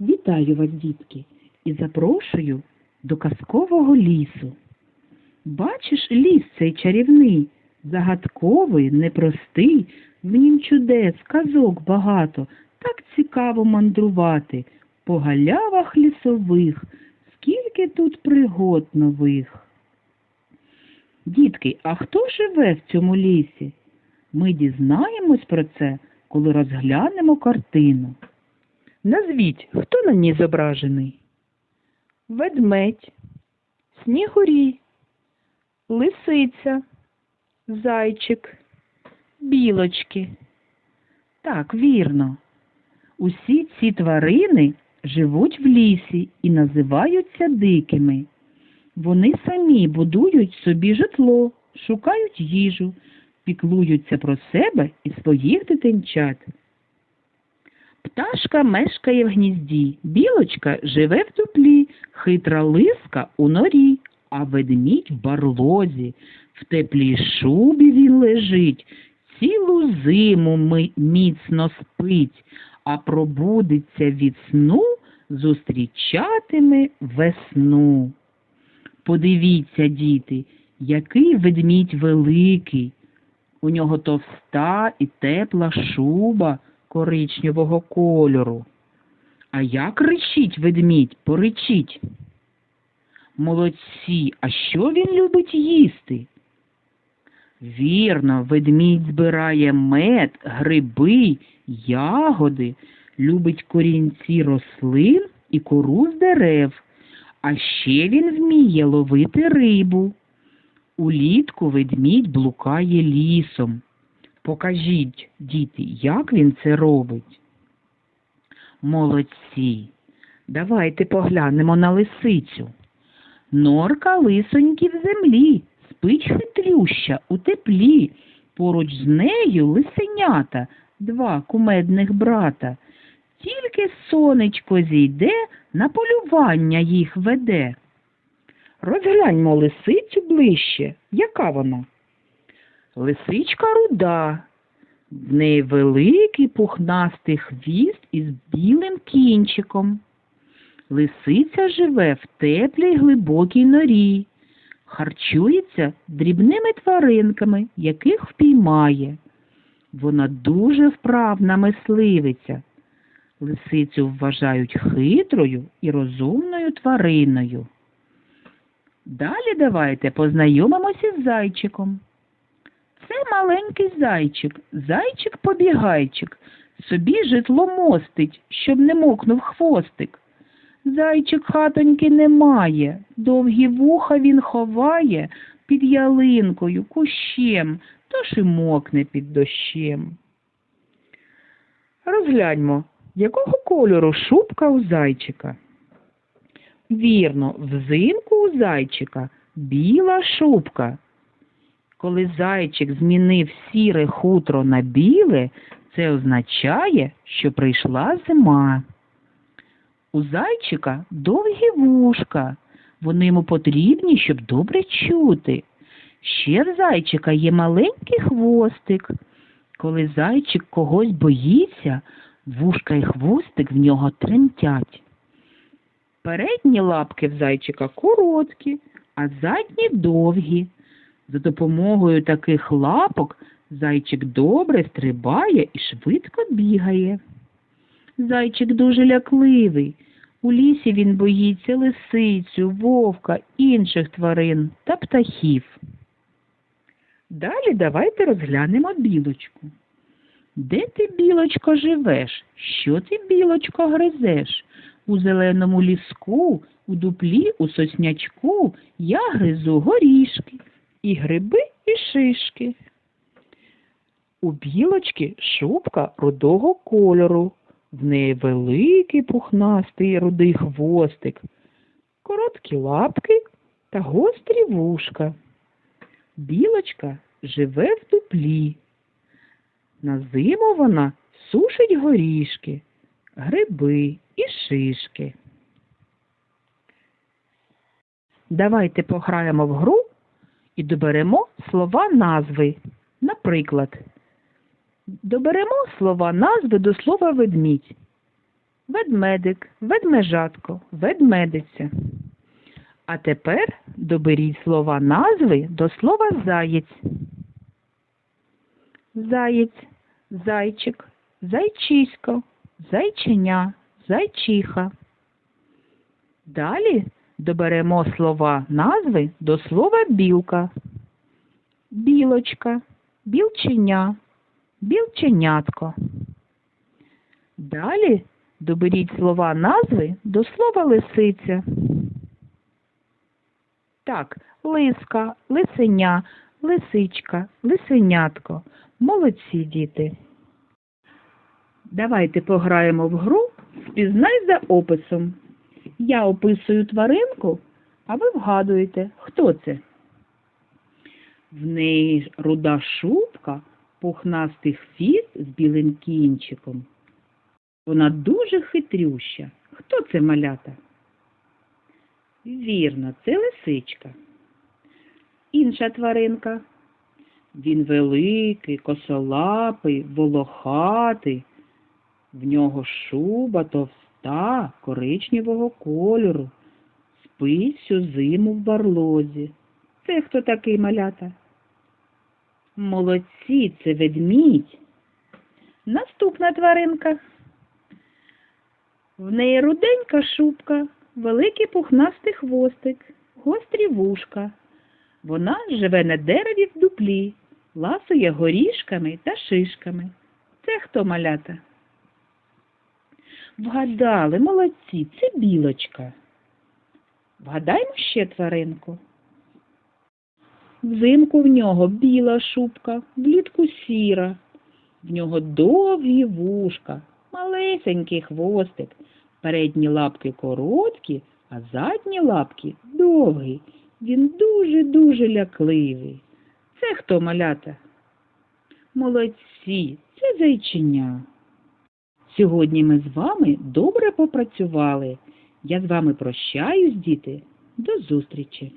Вітаю вас, дітки, і запрошую до казкового лісу. Бачиш, ліс цей чарівний, загадковий, непростий, в нім чудес, казок багато, так цікаво мандрувати по галявах лісових, скільки тут пригод нових. Дітки, а хто живе в цьому лісі? Ми дізнаємось про це, коли розглянемо картину. Назвіть, хто на ній зображений? Ведмедь, снігурі, лисиця, зайчик, білочки. Так, вірно. Усі ці тварини живуть в лісі і називаються дикими. Вони самі будують собі житло, шукають їжу, піклуються про себе і своїх дитинчат. Пташка мешкає в гнізді, білочка живе в дуплі, хитра лиска у норі, а ведмідь в барлозі. В теплій шубі він лежить, цілу зиму міцно спить, а пробудиться від сну, зустрічатиме весну. Подивіться, діти, який ведмідь великий. У нього товста і тепла шуба коричневого кольору. А як речить ведмідь, поречіть. Молодці, а що він любить їсти? Вірно, ведмідь збирає мед, гриби, ягоди, любить корінці рослин і кору з дерев, а ще він вміє ловити рибу. Улітку ведмідь блукає лісом. Покажіть, діти, як він це робить. Молодці. Давайте поглянемо на лисицю. Норка лисоньки в землі, спить хитрюща у теплі. Поруч з нею лисенята, два кумедних брата. Тільки сонечко зійде, на полювання їх веде. Розгляньмо лисицю ближче. Яка вона? Лисичка руда. В неї великий пухнастий хвіст із білим кінчиком. Лисиця живе в теплій глибокій норі, харчується дрібними тваринками, яких впіймає. Вона дуже вправна мисливиця. Лисицю вважають хитрою і розумною твариною. Далі давайте познайомимося з зайчиком. Це маленький зайчик, зайчик-побігайчик, собі житло мостить, щоб не мокнув хвостик. Зайчик хатоньки не має, довгі вуха він ховає під ялинкою, кущем, тож і мокне під дощем. Розгляньмо, якого кольору шубка у зайчика. Вірно, взимку у зайчика біла шубка. Коли зайчик змінив сіре хутро на біле, це означає, що прийшла зима. У зайчика довгі вушка. Вони йому потрібні, щоб добре чути. Ще в зайчика є маленький хвостик. Коли зайчик когось боїться, вушка і хвостик в нього тремтять. Передні лапки в зайчика короткі, а задні довгі. За допомогою таких лапок зайчик добре стрибає і швидко бігає. Зайчик дуже лякливий. У лісі він боїться лисицю, вовка, інших тварин та птахів. Далі давайте розглянемо білочку. Де ти, білочко, живеш? Що ти, білочко, гризеш? У зеленому ліску, у дуплі, у соснячку я гризу горішки, і гриби, і шишки. У білочки шубка рудого кольору, в неї великий пухнастий рудий хвостик, короткі лапки та гострі вушка. Білочка живе в дуплі. На зиму вона сушить горішки, гриби і шишки. Давайте пограємо в гру і доберемо слова назви. Наприклад, доберемо слова назви до слова ведмідь. ведмедик, ведмежатко, ведмедиця. А тепер доберіть слова назви до слова заєць. Заєць, зайчик, зайчисько, зайченя, зайчиха. Далі доберемо слова назви до слова білка. Білочка, білченя, білченятко. Далі доберіть слова назви до слова лисиця. Так, лиска, лисеня, лисичка, лисенятко. Молодці діти. Давайте пограємо в гру Спізнай за описом. Я описую тваринку, а ви вгадуєте, хто це. В неї руда шубка, пухнастий хвіст з білим кінчиком. Вона дуже хитрюща. Хто це малята? Вірно, це лисичка. Інша тваринка. Він великий, косолапий, волохатий. В нього шуба товста, коричневого кольору. Спить всю зиму в барлозі. Це хто такий малята? Молодці, це ведмідь. Наступна тваринка. В неї руденька шубка, великий пухнастий хвостик, гострі вушка. Вона живе на дереві в дуплі, ласує горішками та шишками. Це хто малята? Вгадали, молодці, це білочка. Вгадаймо ще тваринку. Взимку в нього біла шубка, влітку сіра. В нього довгі вушка, малесенький хвостик, передні лапки короткі, а задні лапки довгі. Він дуже-дуже лякливий. Це хто малята? Молодці, це зайчиня. Сьогодні ми з вами добре попрацювали. Я з вами прощаюсь, діти. До зустрічі!